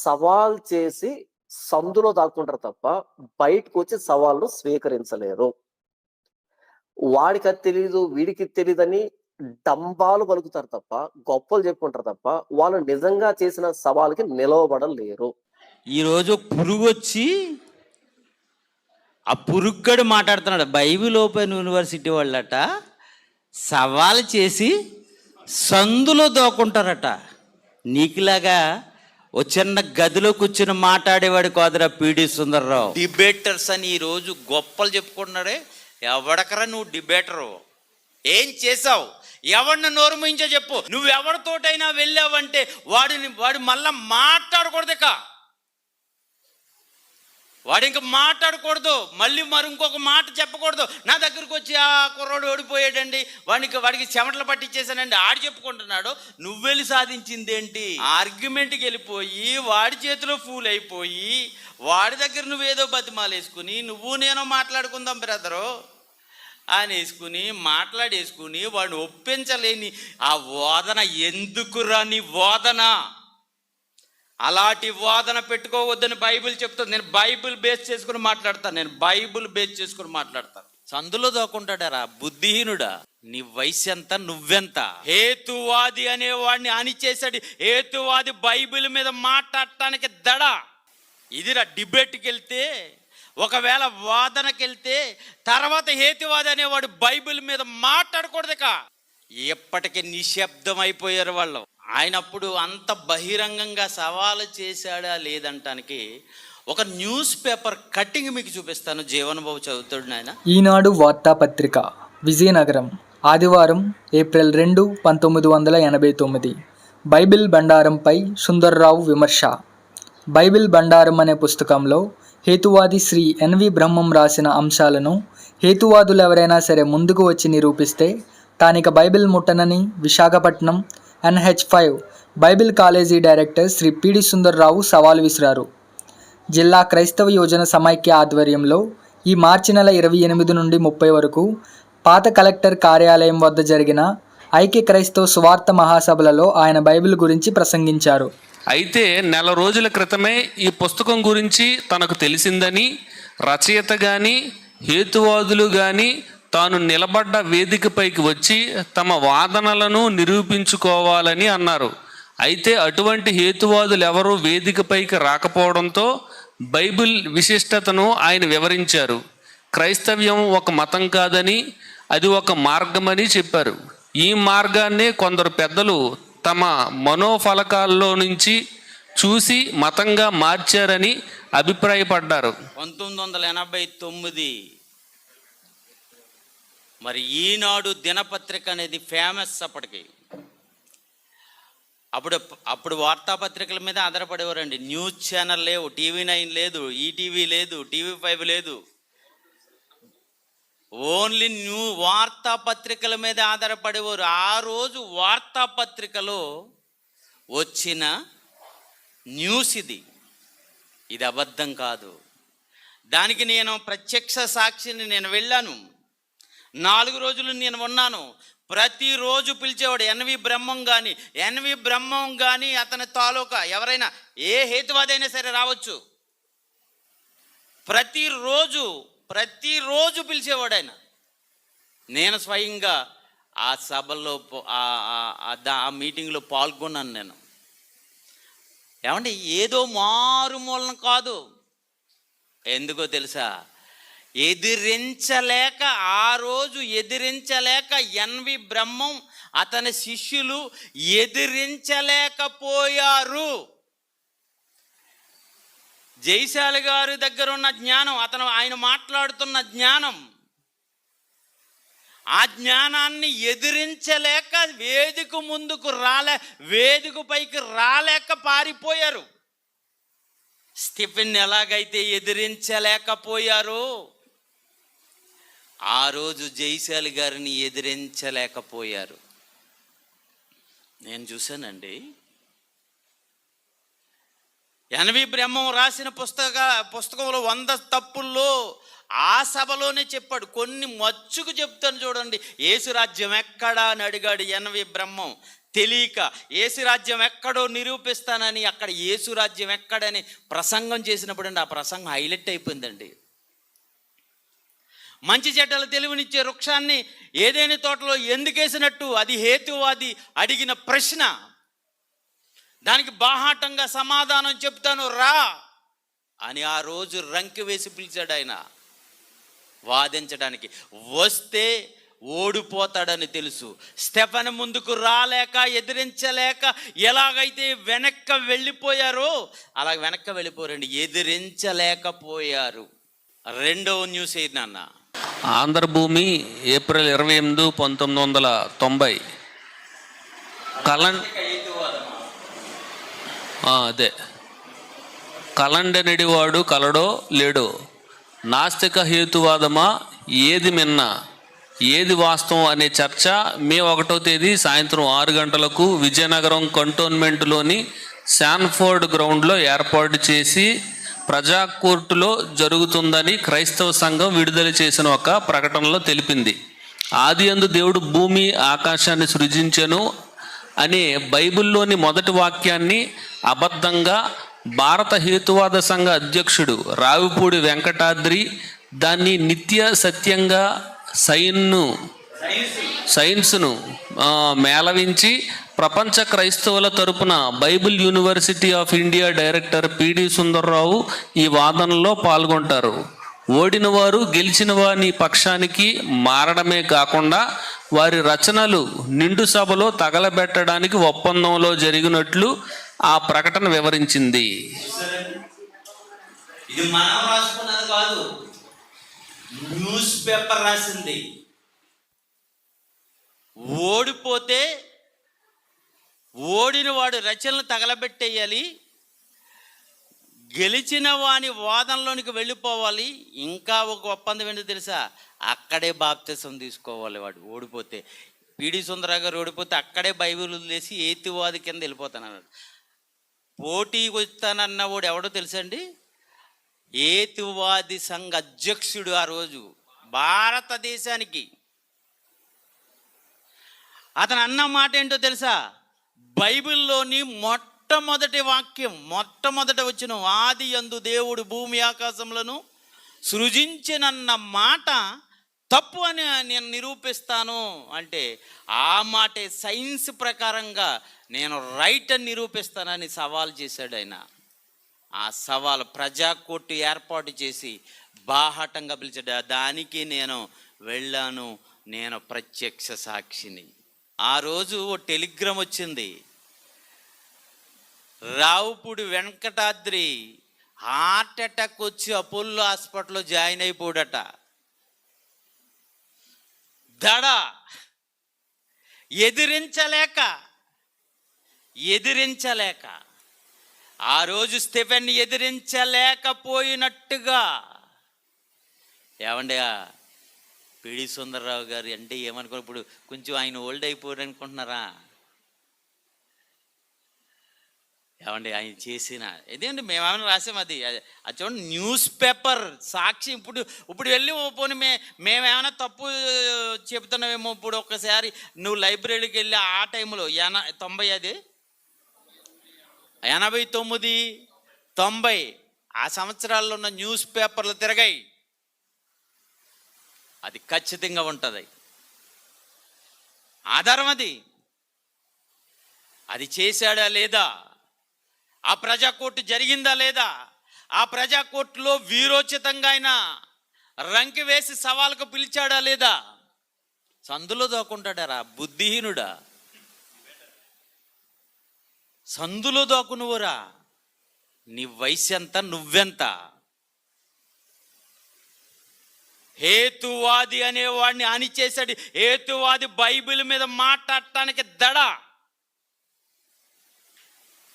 సవాల్ చేసి సందులో దాక్కుంటారు తప్ప బయటకు వచ్చి సవాళ్ళు స్వీకరించలేరు. వాడికి అది తెలీదు వీడికి తెలియదని డంబాలు పలుకుతారు తప్ప గొప్పలు చెప్పుకుంటారు తప్ప వాళ్ళు నిజంగా చేసిన సవాల్కి నిలవబడలేరు. ఈరోజు పురుగు వచ్చి ఆ పురుగ్గడు మాట్లాడుతున్నాడు. బైబిల్ ఓపెన్ యూనివర్సిటీ వాళ్ళట సవాల్ చేసి సందులో దోకుంటారట నీకులాగా ఓ చిన్న గదిలో కూర్చుని మాట్లాడేవాడు కాదురా పీడి సుందర్రావు. డిబేటర్స్ అని ఈరోజు గొప్పలు చెప్పుకుంటున్నాడే ఎవడకరా నువ్వు డిబేటరు ఏం చేసావు ఎవరిని నోరు మూయించో చెప్పు. నువ్వు ఎవరితోటైనా వెళ్ళావంటే వాడిని వాడు మళ్ళా మాట్లాడకూడదు వాడు ఇంకా మాట్లాడకూడదు మళ్ళీ మరి ఇంకొక మాట చెప్పకూడదు. నా దగ్గరకు వచ్చి ఆ కుర్రోడు ఓడిపోయాడండి వాడికి వాడికి చెమటలు పట్టించేసానండి ఆడు చెప్పుకుంటున్నాడు. నువ్వెళ్ళి సాధించింది ఏంటి ఆర్గ్యుమెంట్కి వెళ్ళిపోయి వాడి చేతిలో ఫూల్ అయిపోయి వాడి దగ్గర నువ్వేదో బతిమాలేసుకుని నువ్వు నేను మాట్లాడుకుందాం బ్రదరు అని వేసుకుని మాట్లాడేసుకుని వాడిని ఒప్పించలేని ఆ వాదన ఎందుకురా నీ వాదన? అలాంటి వాదన పెట్టుకోవద్దని బైబిల్ చెప్తుంది. నేను బైబిల్ బేస్ చేసుకుని మాట్లాడతాను నేను బైబిల్ బేస్ చేసుకుని మాట్లాడతాను సందులో దోకుంటాడారా బుద్ధిహీనుడా? నీ వయసు ఎంత నువ్వెంత? హేతువాది అనేవాడిని అనిచేసాడు హేతువాది బైబిల్ మీద మాట్లాడటానికి దడ. ఇదిరా డిబేట్కి వెళ్తే ఒకవేళ వాదనకి వెళ్తే తర్వాత హేతువాది అనేవాడు బైబిల్ మీద మాట్లాడకూడదు ఇక ఎప్పటికీ నిశ్శబ్దం అయిపోయారు వాళ్ళు. ఆయన అప్పుడు అంత బహిరంగంగా సవాలు చేశాడా లేదంటానికి ఒక న్యూస్ పేపర్ కట్టింగ్ మీకు చూపిస్తాను. జీవనబాబు చదువుతాడు నాయన. ఈనాడు వార్తాపత్రిక విజయనగరం ఆదివారం ఏప్రిల్ రెండు పంతొమ్మిది వందల ఎనభై తొమ్మిది. బైబిల్ బండారంపై సుందర్రావు విమర్శ. బైబిల్ బండారం అనే పుస్తకంలో హేతువాది శ్రీ ఎన్వి బ్రహ్మం రాసిన అంశాలను హేతువాదులు ఎవరైనా సరే ముందుకు వచ్చి నిరూపిస్తే తానిక Bible ముట్టనని Visakhapatnam NH five Bible college director Shri PD Sundar Rao సవాల్ విసిరారు. జిల్లా క్రైస్తవ యోజన సమైక్య ఆధ్వర్యంలో ఈ మార్చి నెల ఇరవై ఎనిమిది నుండి ముప్పై వరకు పాత కలెక్టర్ కార్యాలయం వద్ద జరిగిన ఐక్య క్రైస్తవ సువార్త మహాసభలలో ఆయన బైబిల్ గురించి ప్రసంగించారు. అయితే నెల రోజుల క్రితమే ఈ పుస్తకం గురించి తనకు తెలిసిందని రచయిత కానీ హేతువాదులు కానీ తాను నిలబడ్డ వేదికపైకి వచ్చి తమ వాదనలను నిరూపించుకోవాలని అన్నారు. అయితే అటువంటి హేతువాదులు ఎవరూ వేదికపైకి రాకపోవడంతో బైబిల్ విశిష్టతను ఆయన వివరించారు. క్రైస్తవ్యం ఒక మతం కాదని అది ఒక మార్గమని చెప్పారు. ఈ మార్గాన్నే కొందరు పెద్దలు తమ మనోఫలకాల్లో నుంచి చూసి మతంగా మార్చారని అభిప్రాయపడ్డారు. పంతొమ్మిది వందల ఎనభై తొమ్మిది మరి ఈనాడు దినపత్రిక అనేది ఫేమస్ అప్పటికి. అప్పుడు అప్పుడు వార్తాపత్రికల మీద ఆధారపడేవారండి. న్యూస్ ఛానల్ లేవు టీవీ నైన్ లేదు ఈటీవీ లేదు టీవీ ఫైవ్ లేదు. ఓన్లీ న్యూ వార్తాపత్రికల మీద ఆధారపడేవారు. ఆ రోజు వార్తాపత్రికలో వచ్చిన న్యూస్ ఇది. ఇది అబద్ధం కాదు. దానికి నేను ప్రత్యక్ష సాక్షిని నేను వెళ్ళాను. నాలుగు రోజులు నేను ఉన్నాను. ప్రతిరోజు పిలిచేవాడు ఎన్వి బ్రహ్మం కానీ ఎన్వి బ్రహ్మం కానీ అతని తాలూకా ఎవరైనా ఏ హేతువాదైనా సరే రావచ్చు. ప్రతిరోజు ప్రతిరోజు పిలిచేవాడు ఆయన నేను స్వయంగా ఆ సభల్లో ఆ- ఆ మీటింగ్లో పాల్గొన్నాను నేను. ఏమంటే ఏదో మారుమూలన కాదు. ఎందుకో తెలుసా? ఎదిరించలేక ఆ రోజు ఎదిరించలేక ఎన్వి బ్రహ్మం అతని శిష్యులు ఎదిరించలేకపోయారు. జైశాలి గారి దగ్గర ఉన్న జ్ఞానం అతను ఆయన మాట్లాడుతున్న జ్ఞానం ఆ జ్ఞానాన్ని ఎదిరించలేక వేదిక ముందుకు రాలే వేదిక పైకి రాలేక పారిపోయారు. స్టిఫిన్ ఎలాగైతే ఎదిరించలేకపోయారు ఆ రోజు జైశాలి గారిని ఎదిరించలేకపోయారు. నేను చూశానండి. ఎనవి బ్రహ్మం రాసిన పుస్తక పుస్తకంలో వంద తప్పుల్లో ఆ సభలోనే చెప్పాడు. కొన్ని మచ్చుకు చెప్తాను చూడండి. ఏసురాజ్యం ఎక్కడా అని అడిగాడు ఎనవి బ్రహ్మం. తెలియక ఏసురాజ్యం ఎక్కడో నిరూపిస్తానని అక్కడ ఏసు రాజ్యం ఎక్కడని ప్రసంగం చేసినప్పుడు అండి ఆ ప్రసంగం హైలైట్ అయిపోయిందండి. మంచి చెడ్డల తెలివినిచ్చే వృక్షాన్ని ఏదైనా తోటలో ఎందుకేసినట్టు అది హేతువాది అడిగిన ప్రశ్న. దానికి బాహాటంగా సమాధానం చెప్తాను రా అని ఆ రోజు రంకి వేసి పిలిచాడు ఆయన. వాదించడానికి వస్తే ఓడిపోతాడని తెలుసు. స్టెఫన్ ముందుకు రాలేక ఎదిరించలేక ఎలాగైతే వెనక్క వెళ్ళిపోయారో అలా వెనక్క వెళ్ళిపోరండి ఎదిరించలేకపోయారు. రెండవ న్యూస్ ఏంటన్నా నాన్న? ఆంధ్రభూమి ఏప్రిల్ ఇరవై ఎనిమిది పంతొమ్మిది వందల తొంభై. కలం అదే. కలండనడివాడు కలడో లేడో నాస్తిక హేతువాదమా ఏది మిన్న ఏది వాస్తవం అనే చర్చ మే ఒకటో తేదీ సాయంత్రం ఆరు గంటలకు విజయనగరం కంటోన్మెంట్లోని శాన్ఫోర్డ్ గ్రౌండ్లో ఏర్పాటు చేసి ప్రజా కోర్టులో జరుగుతుందని క్రైస్తవ సంఘం విడుదల చేసిన ఒక ప్రకటనలో తెలిపింది. ఆది అందు దేవుడు భూమి ఆకాశాన్ని సృజించెను అనే బైబిల్లోని మొదటి వాక్యాన్ని అబద్ధంగా భారత హేతువాద సంఘ అధ్యక్షుడు రావిపూడి వెంకటాద్రి దాన్ని నిత్య సత్యంగా సైన్ను సైన్స్ను మేళవించి ప్రపంచ క్రైస్తవుల తరపున Bible university of India director PD Sundar Rao ఈ వాదనలో పాల్గొంటారు. ఓడిన వారు గెలిచిన వారి పక్షానికి మారడమే కాకుండా వారి రచనలు నిండు సభలో తగలబెట్టడానికి ఒప్పందంలో జరిగినట్లు ఆ ప్రకటన వివరించింది. ఇది మనం రాసుకున్నది కాదు. న్యూస్ పేపర్ రాసింది. ఓడిపోతే ఓడిన వాడు రచనలు తగలబెట్టేయాలి గెలిచిన వాని వాదనలోనికి వెళ్ళిపోవాలి ఇంకా ఒక ఒప్పందం ఏంటో తెలుసా? అక్కడే బాప్తిసం తీసుకోవాలి వాడు ఓడిపోతే. పిడి సుందరరావు గారు ఓడిపోతే అక్కడే బైబిల్ వదిలేసి ఏతివాది కింద వెళ్ళిపోతానన్నాడు. పోటీకి వస్తానన్నవాడు ఎవడో తెలుసండి ఏతువాది సంఘ అధ్యక్షుడు ఆ రోజు భారతదేశానికి. అతను అన్న మాట ఏంటో తెలుసా? బైబిల్లోని మొట్టమొదటి వాక్యం మొట్టమొదట వచ్చిన ఆది యందు దేవుడు భూమి ఆకాశములను సృజించినన్న మాట తప్పు అని నేను నిరూపిస్తాను అంటే ఆ మాటే సైన్స్ ప్రకారంగా నేను రైట్ అని నిరూపిస్తానని సవాల్ చేశాడు ఆయన. ఆ సవాల్ ప్రజాకోర్టు ఏర్పాటు చేసి బాహాటంగా పిలిచాడు దానికి నేను వెళ్ళాను నేను ప్రత్యక్ష సాక్షిని. ఆ రోజు ఓ టెలిగ్రామ్ వచ్చింది. రావుపూడి వెంకటాద్రి హార్ట్ అటాక్ వచ్చి అపోలో హాస్పిటల్లో జాయిన్ అయిపోడట. దడ ఎదిరించలేక ఎదిరించలేక ఆ రోజు స్టెఫెన్ ఎదిరించలేకపోయినట్టుగా ఏమండి పిడి సుందరరావు గారు అంటే ఏమనుకో ఇప్పుడు కొంచెం ఆయన ఓల్డ్ అయిపోయారు అనుకుంటున్నారా? ఏమండి ఆయన చేసిన ఇదేంటి మేమేమైనా రాసాం అది అది చూడండి న్యూస్ పేపర్ సాక్షి ఇప్పుడు ఇప్పుడు వెళ్ళి ఓ పోనీ మే మేమేమైనా తప్పు చెబుతున్నామేమో ఇప్పుడు ఒక్కసారి నువ్వు లైబ్రరీకి వెళ్ళి ఆ టైంలో ఎన తొంభై అది? ఎనభై తొమ్మిది తొంభై ఆ సంవత్సరాల్లో ఉన్న న్యూస్ పేపర్లు తిరగాయి. అది ఖచ్చితంగా ఉంటుంది. ఆధారం అది. అది చేశాడా లేదా? ఆ ప్రజా కోర్టు జరిగిందా లేదా? ఆ ప్రజా కోర్టులో వీరోచితంగా ఆయన రంకి వేసి సవాలుకు పిలిచాడా లేదా? సందులో దోకుంటాడారా బుద్ధిహీనుడా? సందులో దోకునువురా నీ వయసు ఎంత నువ్వెంత? హేతువాది అనేవాడిని అణిచేశాడు. హేతువాది బైబిల్ మీద మాట్లాడటానికి దడ.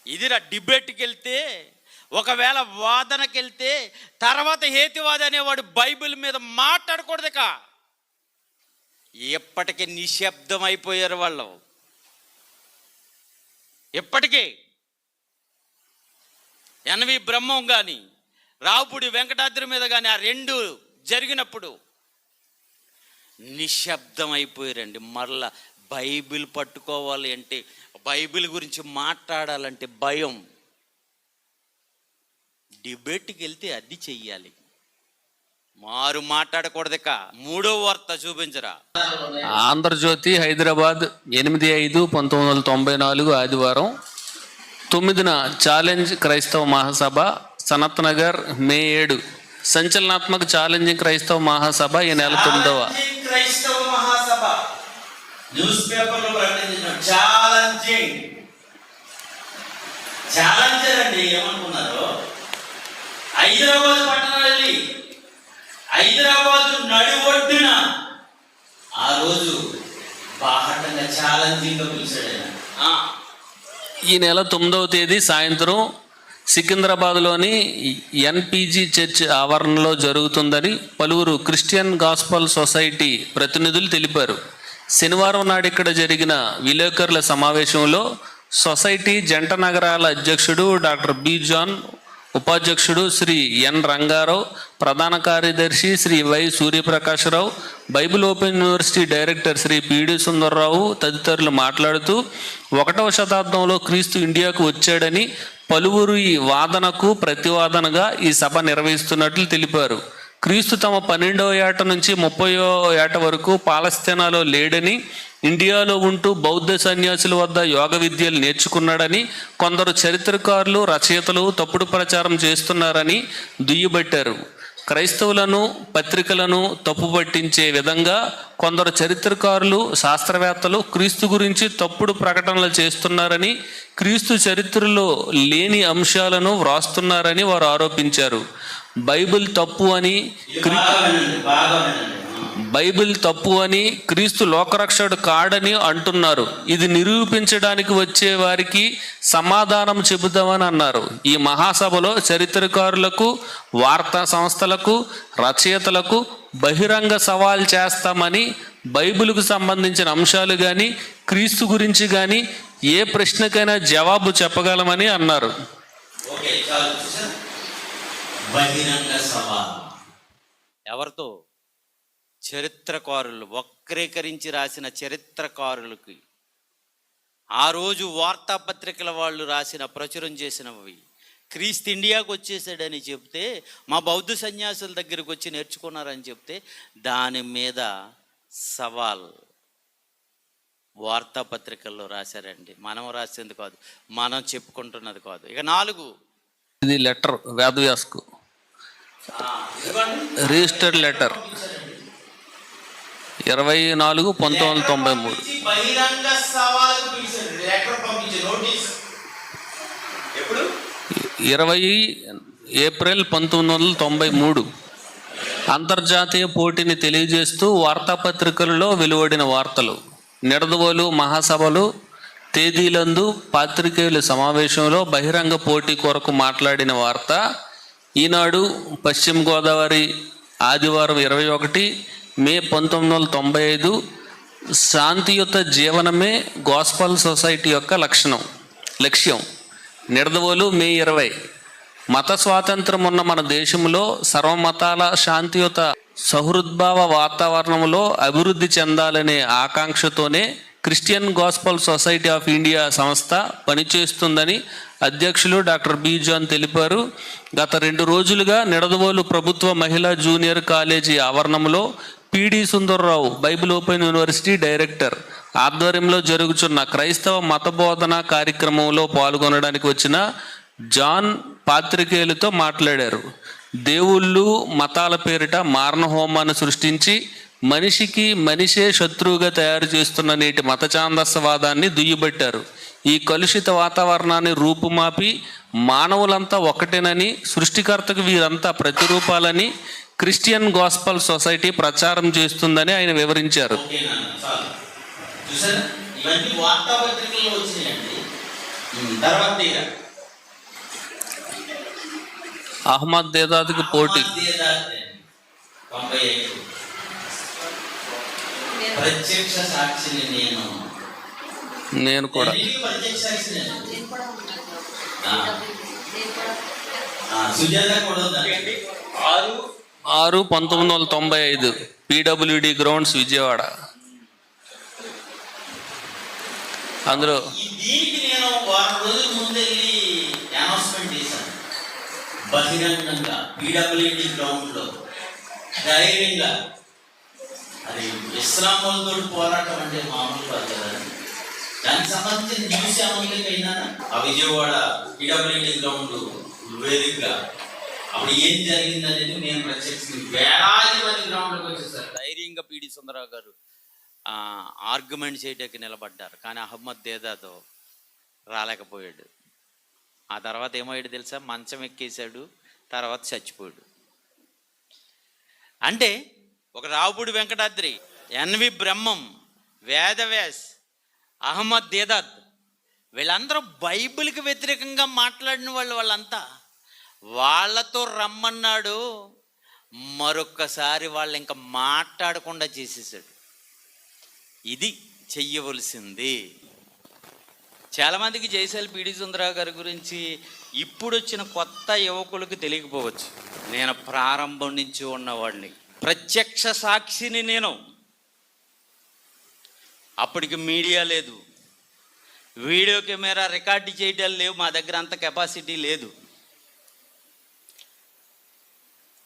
ఇదిరా డిబేట్కి వెళ్తే ఒకవేళ వాదనకి వెళ్తే తర్వాత హేతువాది అనేవాడు బైబిల్ మీద మాట్లాడకూడదుక. ఎప్పటికీ నిశ్శబ్దం అయిపోయారు వాళ్ళు. ఎప్పటికీ. ఎన్వి బ్రహ్మం కానీ రావుపూడి వెంకటాద్రి మీద కానీ ఆ రెండు జరిగినప్పుడు నిశ్శబ్దం అయిపోయారండి మరలా బైబిల్ పట్టుకోవాలి అంటే బైబిల్ గురించి మాట్లాడాలంటే భయం. డిబేట్కి వెళ్తే అది చెయ్యాలి. మారు మాట్లాడకూడదుక. మూడో వార్త చూపించరా. ఆంధ్రజ్యోతి హైదరాబాద్ ఎనిమిది ఐదు పంతొమ్మిది వందల తొంభై నాలుగు ఆదివారం తొమ్మిదిన ఛాలెంజ్ క్రైస్తవ మహాసభ సనత్ నగర్ మే ఏడు. సంచలనాత్మక ఛాలెంజింగ్ క్రైస్తవ మహాసభ ఈ నెల తొమ్మిదవ. క్రైస్తవ మహాసభ. న్యూస్ పేపర్లో ప్రకటించిన ఛాలెంజింగ్. ఛాలెంజర్ అండి ఏమనుకున్నారు? హైదరాబాద్ పట్టణం వెళ్ళి హైదరాబాద్ నడి ఒడ్డున ఆ రోజు బాహటంగా పిలిచాడు ఆయన. ఈ నెల తొమ్మిదవ తేదీ సాయంత్రం సికింద్రాబాద్లోని ఎన్పిజి చర్చ్ ఆవరణలో జరుగుతుందని పలువురు క్రిస్టియన్ గాస్పల్ సొసైటీ ప్రతినిధులు తెలిపారు. శనివారం నాడు ఇక్కడ జరిగిన విలేకరుల సమావేశంలో సొసైటీ జంట నగరాల అధ్యక్షుడు డాక్టర్ బి జాన్ ఉపాధ్యక్షుడు శ్రీ ఎన్ రంగారావు ప్రధాన కార్యదర్శి Shri Y Suryaprakasa Rao Bible open university director Shri PD Sundar Rao తదితరులు మాట్లాడుతూ ఒకటవ శతాబ్దంలో క్రీస్తు ఇండియాకు వచ్చాడని పలువురు ఈ వాదనకు ప్రతివాదనగా ఈ సభ నిర్వహిస్తున్నట్లు తెలిపారు. క్రీస్తు తమ పన్నెండవ ఏట నుంచి ముప్పయో ఏట వరకు పాలస్తీనాలో లేడని ఇండియాలో ఉంటూ బౌద్ధ సన్యాసుల వద్ద యోగ విద్యలు నేర్చుకున్నాడని కొందరు చరిత్రకారులు రచయితలు తప్పుడు ప్రచారం చేస్తున్నారని దుయ్యబట్టారు. క్రైస్తవులను పత్రికలను తప్పు పట్టించే విధంగా కొందరు చరిత్రకారులు శాస్త్రవేత్తలు క్రీస్తు గురించి తప్పుడు ప్రకటనలు చేస్తున్నారని క్రీస్తు చరిత్రలో లేని అంశాలను వ్రాస్తున్నారని వారు ఆరోపించారు. బైబిల్ తప్పు అని బైబిల్ తప్పు అని క్రీస్తు లోకరక్షకుడు కాడని అంటున్నారు. ఇది నిరూపించడానికి వచ్చే వారికి సమాధానం చెబుతామని అన్నారు. ఈ మహాసభలో చరిత్రకారులకు వార్తా సంస్థలకు రచయితలకు బహిరంగ సవాల్ చేస్తామని బైబిల్కు సంబంధించిన అంశాలు కానీ క్రీస్తు గురించి కానీ ఏ ప్రశ్నకైనా జవాబు చెప్పగలమని అన్నారు. ఓకే బహిరంగ సభ. ఎవరితో? చరిత్రకారులు వక్రీకరించి రాసిన చరిత్రకారులకి. ఆ రోజు వార్తాపత్రికల వాళ్ళు రాసిన ప్రచురం చేసినవి. క్రీస్తు ఇండియాకు వచ్చేసాడని చెప్తే మా బౌద్ధ సన్యాసుల దగ్గరికి వచ్చి నేర్చుకున్నారని చెప్తే దాని మీద సవాల్. వార్తాపత్రికల్లో రాశారండి. మనం రాసింది కాదు మనం చెప్పుకుంటున్నది కాదు. ఇక నాలుగు. ఇది లెటర్ వేదవ్యాస్కు. Registered letter. ఇరవై నాలుగు పంతొమ్మిది వందల తొంభై మూడు. ఇరవై ఏప్రిల్ పంతొమ్మిది వందల తొంభై మూడు. అంతర్జాతీయ పోటీని తెలియజేస్తూ వార్తాపత్రికలలో వెలువడిన వార్తలు. నిడదవోలు మహాసభలు తేదీలందు పాత్రికేయుల సమావేశంలో బహిరంగ పోటీ కొరకు మాట్లాడిన వార్త ఈనాడు పశ్చిమ గోదావరి ఆదివారం ఇరవై ఒకటి మే పంతొమ్మిది వందల తొంభై ఐదు శాంతియుత జీవనమే గోస్పల్ సొసైటీ యొక్క లక్షణం లక్ష్యం. నిడదవోలు మే ఇరవై. మత స్వాతంత్రం ఉన్న మన దేశంలో సర్వమతాల శాంతియుత సహృద్భావ వాతావరణంలో అభివృద్ధి చెందాలనే ఆకాంక్షతోనే Christian gospel society of India సంస్థ పనిచేస్తుందని అధ్యక్షులు డాక్టర్ బి జాన్ తెలిపారు. గత రెండు రోజులుగా నిడదవోలు ప్రభుత్వ మహిళా జూనియర్ కాలేజీ ఆవరణంలో PD Sundar Rao Bible open university director ఆధ్వర్యంలో జరుగుతున్న క్రైస్తవ మతబోధన కార్యక్రమంలో పాల్గొనడానికి వచ్చిన జాన్ పాత్రికేయులతో మాట్లాడారు. దేవుళ్ళు మతాల పేరిట మారణ హోమాన్ని సృష్టించి మనిషికి మనిషే శత్రువుగా తయారు చేస్తున్న నేటి మత ఛాందస్సవాదాన్ని దుయ్యబట్టారు. ఈ కలుషిత వాతావరణాన్ని రూపుమాపి మానవులంతా ఒకటేనని సృష్టికర్తకు వీరంతా ప్రతిరూపాలని క్రిస్టియన్ గాస్పల్ సొసైటీ ప్రచారం చేస్తుందని ఆయన వివరించారు. అహ్మద్ దేదాద్కి పోటీ. ప్రత్యక్ష సాక్షిని నేను. నేను కూడా. ఆరు. పంతొమ్మిది వందల తొంభై ఐదు పీడబ్ల్యూడి గ్రౌండ్స్ విజయవాడ. అందులో బహిరంగంగా పీడబ్ల్యూడి గ్రౌండ్లో ధైర్యంగా. అది ఇస్లాం పోరాటం అంటే మామూలు కాదు కదండి దానికి సంబంధించిన న్యూస్ ఏమైనా ఆ విజయవాడ పీడబ్ల్యూడి గ్రౌండ్ వేదికగా. అప్పుడు ఏం జరిగింది అనేది నేను ప్రత్యక్షించి వేలాది మంది గ్రౌండ్లోకి వచ్చేసారు. ధైర్యంగా పీడి సుందరరావు గారు ఆర్గ్యుమెంట్ చేయడానికి నిలబడ్డారు. కానీ అహ్మద్ దేదాతో రాలేకపోయాడు. ఆ తర్వాత ఏమయ్యాడు తెలుసా? మంచం ఎక్కేశాడు తర్వాత చచ్చిపోయాడు. అంటే ఒక రావుపూడి వెంకటాద్రి ఎన్వి బ్రహ్మం వేదవ్యాస్ అహ్మద్ దేదాద్. వీళ్ళందరూ బైబిల్కి వ్యతిరేకంగా మాట్లాడిన వాళ్ళు వాళ్ళంతా. వాళ్ళతో రమ్మన్నాడు మరొక్కసారి వాళ్ళు ఇంకా మాట్లాడకుండా చేసేసాడు. ఇది చెయ్యవలసింది. చాలామందికి జయశాలి పీడి సుందరరావు గారి గురించి ఇప్పుడు వచ్చిన కొత్త యువకులకు తెలియకపోవచ్చు. నేను ప్రారంభం నుంచి ఉన్నవాడిని. ప్రత్యక్ష సాక్షిని నేను. అప్పటికి మీడియా లేదు. వీడియో కెమెరా రికార్డు చేయడం లేవు మా దగ్గర అంత కెపాసిటీ లేదు.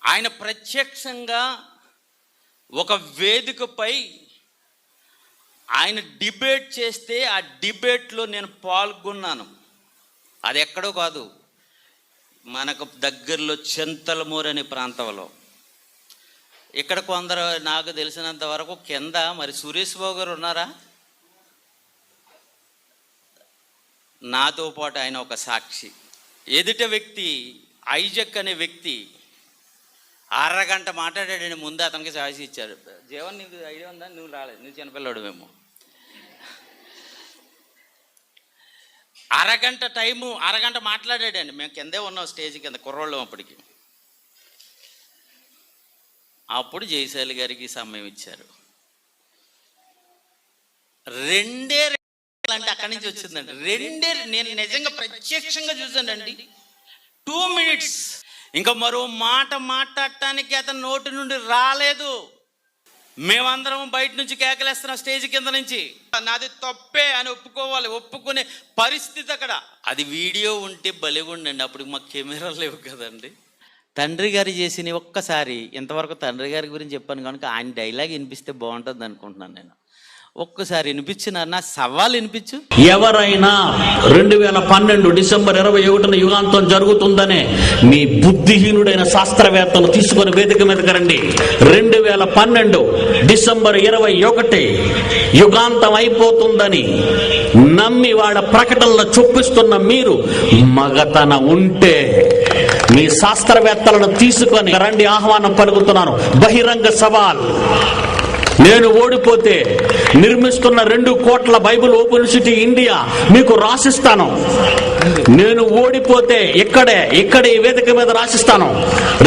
ఆయన ప్రత్యక్షంగా ఒక వేదికపై ఆయన డిబేట్ చేస్తే ఆ డిబేట్లో నేను పాల్గొన్నాను. అది ఎక్కడో కాదు మనకు దగ్గరలో చింతలమూరు అనే ప్రాంతంలో. ఇక్కడ కొందరు నాకు తెలిసినంత వరకు కింద మరి సురేష్ బాబు గారు ఉన్నారా? నాతో పాటు ఆయన ఒక సాక్షి. ఎదుట వ్యక్తి ఐజక్ అనే వ్యక్తి అరగంట మాట్లాడాడని ముందు అతనికి సాక్షి ఇచ్చారు. జీవన్ నీకు ఐడియా ఉందా? నువ్వు రాలేదు నువ్వు చిన్నపిల్లడు మేము అరగంట టైము అరగంట మాట్లాడాడండి. మేము కిందే ఉన్నాం స్టేజ్ కింద కుర్రోళ్ళం అప్పటికి. అప్పుడు జయశాలి గారికి సమయం ఇచ్చారు. రెండే అంటే అక్కడి నుంచి వచ్చిందండి. రెండే నేను నిజంగా ప్రత్యక్షంగా చూశానండి. Two minutes. ఇంకా మరో మాట మాట్లాడటానికి అతని నోటి నుండి రాలేదు. మేమందరం బయట నుంచి కేకలేస్తున్నాం స్టేజ్ కింద నుంచి. నాది తప్పే అని ఒప్పుకోవాలి ఒప్పుకునే పరిస్థితి అక్కడ. అది వీడియో ఉంటే బలిగుండండి అప్పుడు మాకు కెమెరాలు లేవు కదండి. తండ్రి గారు చేసిన ఒక్కసారి ఇంతవరకు తండ్రి గారి గురించి చెప్పాను కనుక ఆయన డైలాగ్ వినిపిస్తే బాగుంటుంది అనుకుంటున్నాను నేను. ఒక్కసారి వినిపించిన నా సవాల్ వినిపించు. ఎవరైనా రెండు వేల పన్నెండు డిసెంబర్ ఇరవై ఒకటిన యుగాంతం జరుగుతుందనే మీ బుద్ధిహీనుడైన శాస్త్రవేత్తలు తీసుకొని వేదిక మీదకి రండి. రెండు వేల పన్నెండు డిసెంబర్ ఇరవై ఒకటి యుగాంతం అయిపోతుందని నమ్మి వాళ్ళ ప్రకటనలో చొప్పిస్తున్న మీరు మగతన ఉంటే మీ శాస్త్రవేత్తలను తీసుకొని రండి ఆహ్వానం పలుకుతున్నాను. బహిరంగ సవాల్. నేను ఓడిపోతే నిర్మిస్తున్న రెండు కోట్ల బైబిల్ ఓపెన్ ఇండియా మీకు రాసిస్తాను. నేను ఓడిపోతే ఇక్కడే ఇక్కడే ఈ వేదిక మీద రాసిస్తాను.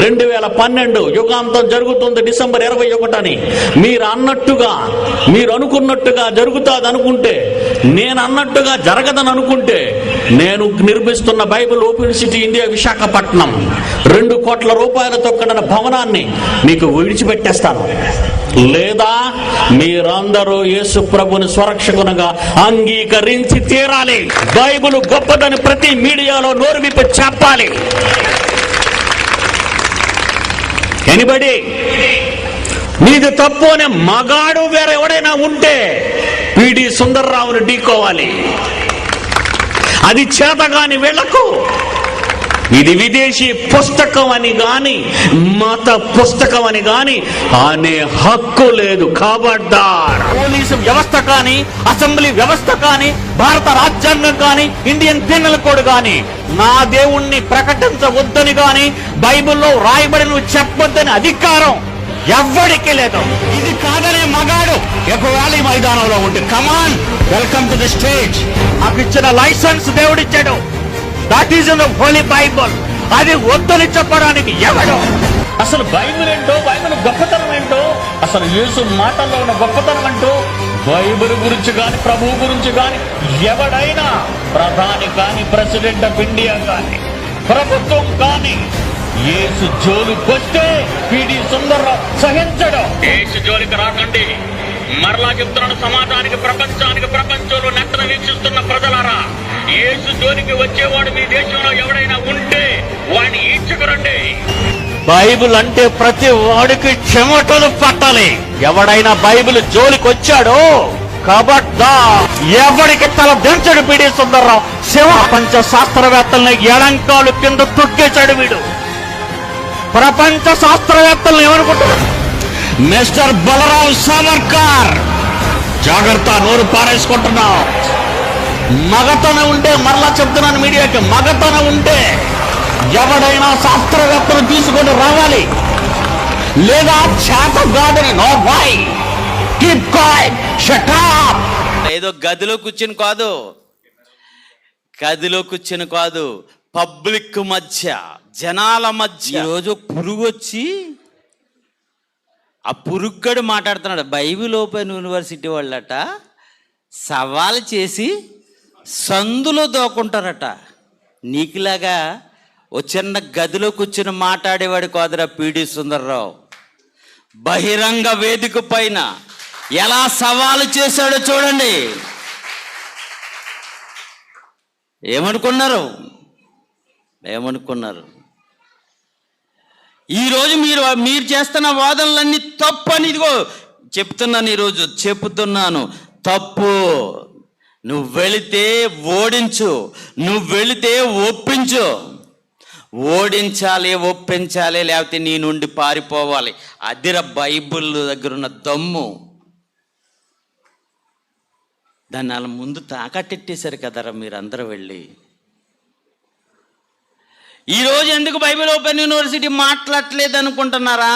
రెండు వేల పన్నెండు యుగాంతం జరుగుతుంది డిసెంబర్ ఇరవై ఒకటని. మీరు అన్నట్టుగా మీరు అనుకున్నట్టుగా జరుగుతుంది అనుకుంటే నేను అన్నట్టుగా జరగదని అనుకుంటే నేను నిర్మిస్తున్న Bible open city India Visakhapatnam. రెండు కోట్ల రూపాయలతో కడిన భవనాన్ని మీకు విడిచిపెట్టేస్తాను. లేదా మీరందరూ యేసు ప్రభుని స్వరక్షకునిగా అంగీకరించి తీరాలి. బైబిల్ గొప్పదని ప్రతి మీడియాలో నోరు విప్పి చెప్పాలి. ఎనిబడి నీది తప్పు అనే మగాడు వేరే ఎవడైనా ఉంటే పిడి సుందర్రావుని ఢీకోవాలి. అది చేతగాని వీళ్ళకు. ఇది విదేశీ పుస్తకం అని గాని మత పుస్తకం అని గాని అనే హక్కు లేదు. కాబడ్డార్. పోలీసు వ్యవస్థ కానీ అసెంబ్లీ వ్యవస్థ కానీ భారత రాజ్యాంగం కానీ ఇండియన్ పీనల్ కోడ్ కానీ నా దేవుణ్ణి ప్రకటించవద్దని గాని బైబిల్లో రాయబడిన చెప్పొద్దని అధికారం. ఎవ్వడికి లేదు. ఇది కాదనే మగాడు. ఒకవేళ మైదానంలో ఉంటే come on welcome to the stage నాకు ఇచ్చిన లైసెన్స్ దేవుడిచ్చాడు. That is in the holy Bible అది వద్దని చెప్పడానికి ఎవడు? అసలు బైబిల్ ఏంటో బైబిల్ గొప్పతనం ఏంటో అసలు యేసు మాటల్లో ఉన్న గొప్పతనం అంటూ బైబిల్ గురించి కానీ ప్రభు గురించి కానీ ఎవడైనా ప్రధాని కాని ప్రెసిడెంట్ ఆఫ్ ఇండియా కాని ప్రభుత్వం కాని యేసు జోలికొస్తే పిడి సుందరరావు సహించడం. యేసు జోలికి రాకండి. మరలా చెప్తున్నాను సమాజానికి ప్రపంచానికి ప్రపంచంలో నెట్టన వీక్షిస్తున్న ప్రజలారా యేసు జోలికి వచ్చేవాడు మీ దేశంలో ఎవడైనా ఉంటే వాడిని ఈడ్చుకురండి బైబిల్ అంటే ప్రతి వాడికి చెమటలు పట్టాలి. ఎవడైనా బైబిల్ జోలికి వచ్చాడో కబడ్డా ఎవడికి తల దించడు పీడి సుందర్రావు శివ పంచ శాస్త్రవేత్తల్ని ఎడంకాలు కింద తొక్కేశాడు వీడు. ప్రపంచ శాస్త్రవేత్తలను ఏమనుకుంటున్నారు? మిస్టర్ బలరాం సావర్కర్ జాగ్రత్త నోరు పారేసుకుంటున్నావు. మగతనం ఉంటే మరలా చెప్తున్నాను మీడియాకి మగతనం ఉంటే ఎవడైనా శాస్త్రవేత్తలు తీసుకొని రావాలి. లేదా చేత కాదని no boy keep quiet shut up ఏదో గదిలో కూర్చుని కాదు. గదిలో కూర్చుని కాదు పబ్లిక్ మధ్య. జనాల మధ్య ఈరోజు పురుగు వచ్చి ఆ పురుగ్గడు మాట్లాడుతున్నాడు. బైబిల్ ఓపెన్ యూనివర్సిటీ వాళ్ళట సవాల్ చేసి సందులో దోకుంటారట. నీకులాగా ఓ చిన్న గదిలో కూర్చుని మాట్లాడేవాడు కాదురా పీడి సుందర్రావు. బహిరంగ వేదిక పైన ఎలా సవాలు చేశాడో చూడండి. ఏమనుకున్నారు? ఏమనుకున్నారు? ఈరోజు మీరు మీరు చేస్తున్న వాదనలన్నీ తప్పు అని ఇదిగో చెప్తున్నాను ఈరోజు చెప్తున్నాను. తప్పు. నువ్వు వెళితే ఓడించు. నువ్వు వెళితే ఒప్పించు. ఓడించాలి ఒప్పించాలి లేకపోతే నీ నుండి పారిపోవాలి. అదిర బైబిల్ దగ్గర ఉన్న దమ్ము. దాన్ని అలా ముందు తాకట్టెట్టేశారు కదరా మీరందరూ వెళ్ళి. ఈరోజు ఎందుకు బైబిల్ ఓపెన్ యూనివర్సిటీ మాట్లాడలేదు అనుకుంటున్నారా?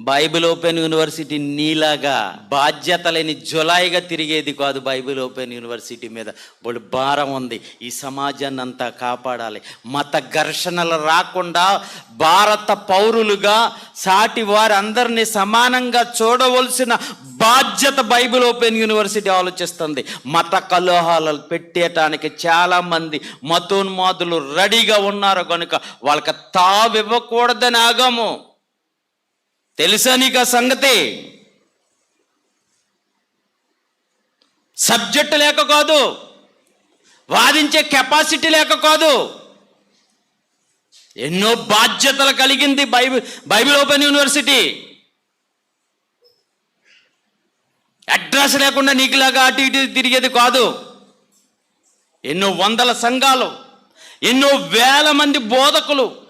బైబిల్ ఓపెన్ యూనివర్సిటీ నీలాగా బాధ్యత లేని జులాయిగా తిరిగేది కాదు బైబిల్ ఓపెన్ యూనివర్సిటీ మీద. వాళ్ళు భారం ఉంది. ఈ సమాజాన్ని అంతా కాపాడాలి. మత ఘర్షణలు రాకుండా భారత పౌరులుగా సాటి వారందరినీ సమానంగా చూడవలసిన బాధ్యత బైబిల్ ఓపెన్ యూనివర్సిటీ ఆలోచిస్తుంది. మత కలోహాలు పెట్టేయటానికి చాలామంది మతోన్మాదులు రెడీగా ఉన్నారు కనుక వాళ్ళకి తావివ్వకూడదని ఆగము. తెలుసా నీకు ఆ సంగతి? సబ్జెక్ట్ లేక కాదు వాదించే కెపాసిటీ లేక కాదు ఎన్నో బాధ్యతలు కలిగింది Bible Bible open university. Address లేకుండా నీకులాగా అటు ఇటు తిరిగేది కాదు. ఎన్నో వందల సంఘాలు ఎన్నో వేల మంది బోధకులు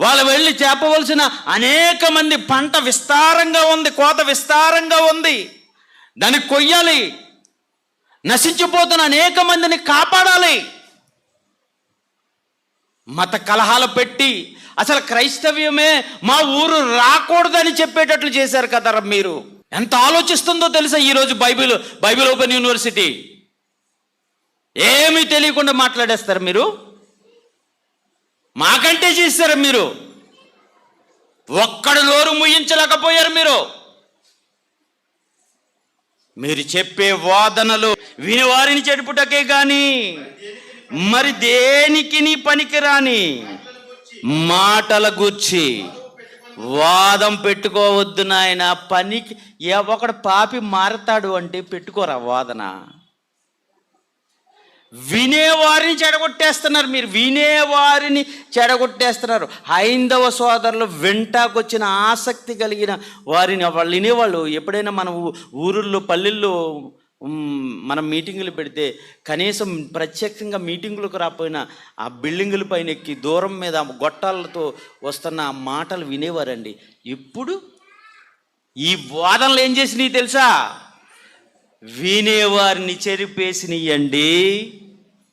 వాళ్ళు వెళ్ళి చెప్పవలసిన అనేక మంది పంట విస్తారంగా ఉంది కోత విస్తారంగా ఉంది. దాన్ని కొయ్యాలి. నశించిపోతున్న అనేక మందిని కాపాడాలి. మత కలహాలు పెట్టి అసలు క్రైస్తవ్యమే మా ఊరు రాకూడదని చెప్పేటట్లు చేశారు కదా మీరు. ఎంత ఆలోచిస్తుందో తెలుసా ఈరోజు బైబిల్ బైబిల్ ఓపెన్ యూనివర్సిటీ? ఏమీ తెలియకుండా మాట్లాడేస్తారు మీరు? మాకంటే చేశారు మీరు. ఒక్కడు నోరు ముయించలేకపోయారు మీరు. మీరు చెప్పే వాదనలు విని వారిని చెడుపుటకే గాని మరి దేనికి నీ పనికిరాని మాటల గుచ్చి వాదం పెట్టుకోవద్దు నాయన పనికి ఏ ఒకడు పాపి మారతాడు అంటే పెట్టుకోరా వాదన. వినేవారిని చెడగొట్టేస్తున్నారు. మీరు వినేవారిని చెడగొట్టేస్తున్నారు. హైందవ సోదరులు వెంటాకొచ్చిన ఆసక్తి కలిగిన వారిని వాళ్ళు వినేవాళ్ళు. ఎప్పుడైనా మన ఊరుల్లో పల్లెల్లో మనం మీటింగులు పెడితే కనీసం ప్రత్యక్షంగా మీటింగులకు రాపోయినా ఆ బిల్డింగుల పైన ఎక్కి దూరం మీద గొట్టాలతో వస్తున్న ఆ మాటలు వినేవారండి. ఇప్పుడు ఈ వాదనలు ఏం చేసినాయి తెలుసా? వినేవారిని చెరిపేసినియండి